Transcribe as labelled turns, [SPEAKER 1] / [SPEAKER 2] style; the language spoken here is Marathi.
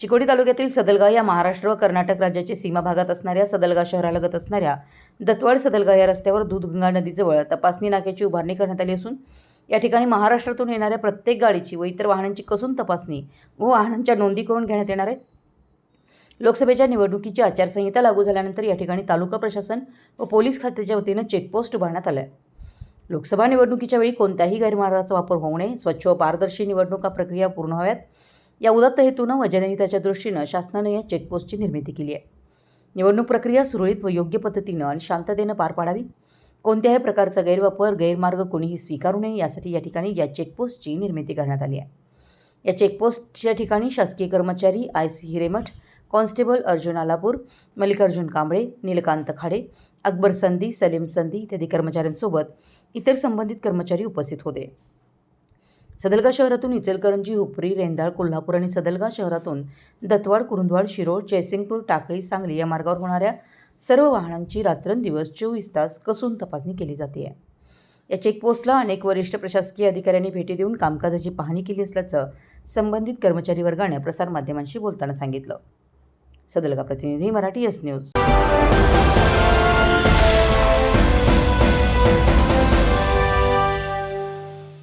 [SPEAKER 1] चिकोडी तालुक्यातील सदलगाव या महाराष्ट्र व कर्नाटक राज्याच्या सीमा भागात असणाऱ्या सदलगा शहरालगत असणाऱ्या दत्तवाड सदलगाव या रस्त्यावर दूधगंगा नदीजवळ तपासणी नाक्याची उभारणी करण्यात आली असून या ठिकाणी महाराष्ट्रातून येणाऱ्या प्रत्येक गाडीची व इतर वाहनांची कसून तपासणी व वाहनांच्या नोंदी करून घेण्यात येणार आहेत. लोकसभेच्या निवडणुकीची आचारसंहिता लागू झाल्यानंतर या ठिकाणी तालुका प्रशासन व पोलीस खात्याच्या वतीनं चेकपोस्ट उभारण्यात आला आहे लोकसभा निवडणुकीच्या वेळी कोणत्याही गैरमार्गाचा वापर होऊ नये स्वच्छ व पारदर्शी निवडणुका प्रक्रिया पूर्ण व्हाव्यात. या उदत्त हेतूनं व जनहिताच्या दृष्टीनं शासनानं या चेकपोस्टची निर्मिती केली आहे. निवडणूक प्रक्रिया सुरळीत व योग्य पद्धतीनं आणि शांततेनं पार पाडावी. कोणत्याही प्रकारचा गैरवापर गैरमार्ग कोणीही स्वीकारू नये यासाठी या ठिकाणी या चेकपोस्टची निर्मिती करण्यात आली आहे. या चेकपोस्टच्या ठिकाणी शासकीय कर्मचारी I C Hiremath constable Arjun Alapur Mallikarjun Kamble Neelkanth Khade Akbar Sandhi Salim Sandhi इत्यादी कर्मचाऱ्यांसोबत इतर संबंधित कर्मचारी उपस्थित होते. सदलगा शहरातून इचलकरंजी हुपरी रेंदाळ कोल्हापूर आणि सदलगा शहरातून दत्तवाड कुरुंदवाड शिरोळ जयसिंगपूर टाकळी सांगली या मार्गावर होणाऱ्या सर्व वाहनांची रात्रंदिवस चोवीस तास कसून तपासणी केली जाते आहे या चेकपोस्टला अनेक वरिष्ठ प्रशासकीय अधिकाऱ्यांनी भेटी देऊन कामकाजाची पाहणी केली असल्याचं संबंधित कर्मचारी वर्गाने प्रसारमाध्यमांशी बोलताना सांगितलं. सदलगा प्रतिनिधी मराठी एस न्यूज